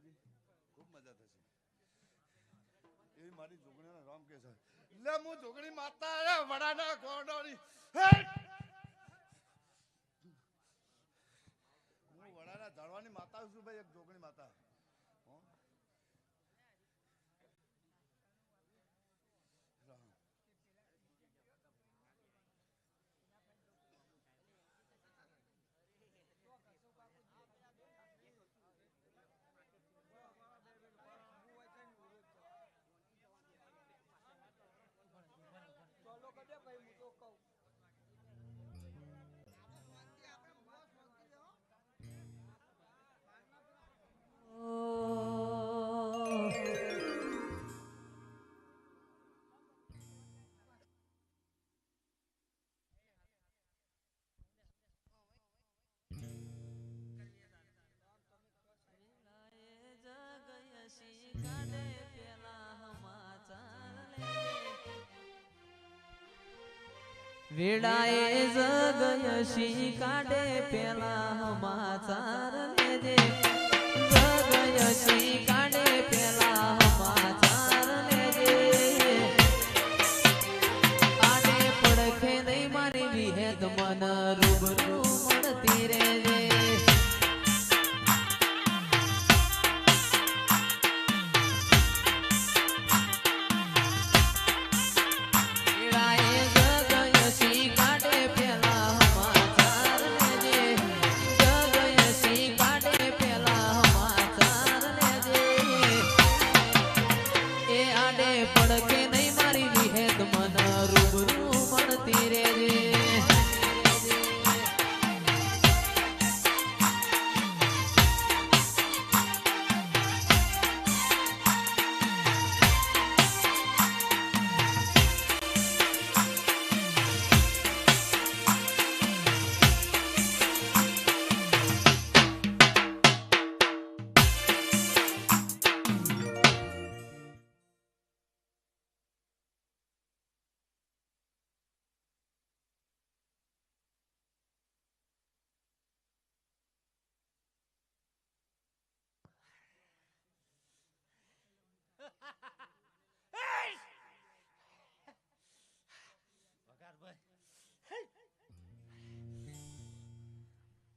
ભુવાજી ખૂબ મજા થશે. એવી મારી જોગણીના રામ કે છે, લે, હું જોગણી માતા આયા વડાના ગોડોની. હે વડાના ઝાડવાની માતા છું, ભાઈ, એક જોગણી માતા. વેળાએ જગયશી કાઢે પેલા હમાચાર લેજે. જગયશી કાઢે પેલા હમાચાર લેજે. આને પડખે નહીં મારી વિહેદ મન, રૂબરૂ મળતી રહેજે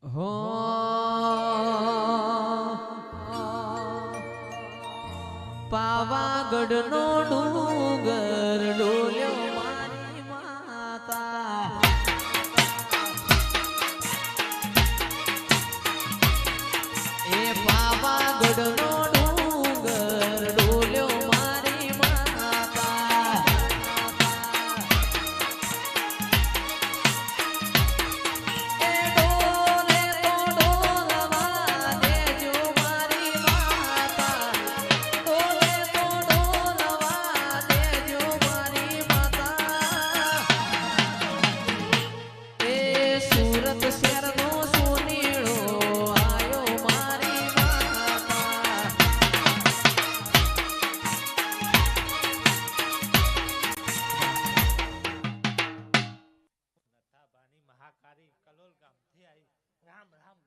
હો પાવાગઢ નો ડુંગર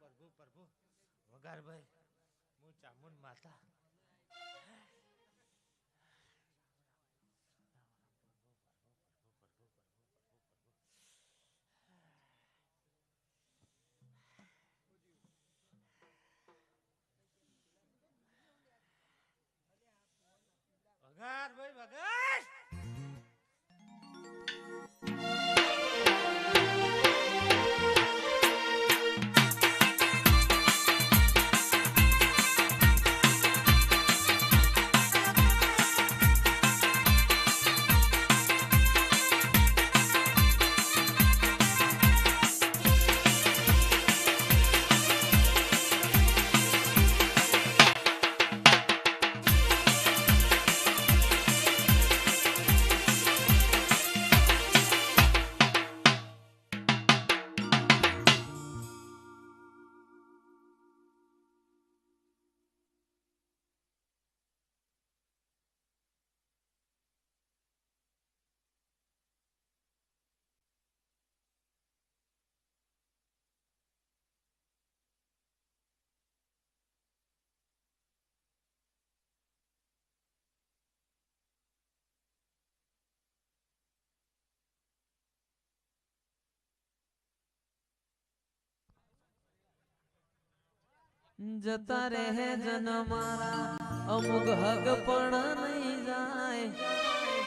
પ્રભુ પ્રભુ વગારભાઈ હું ચામુંડ માતા. વગાર ભાઈ વગાર જતા રહે જન મારા. અમુક હગ પણ નહીં જાય.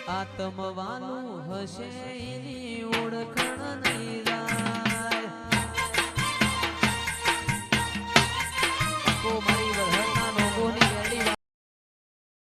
આત્મવાનું હશે એની ઓળખણ નહીં જાય.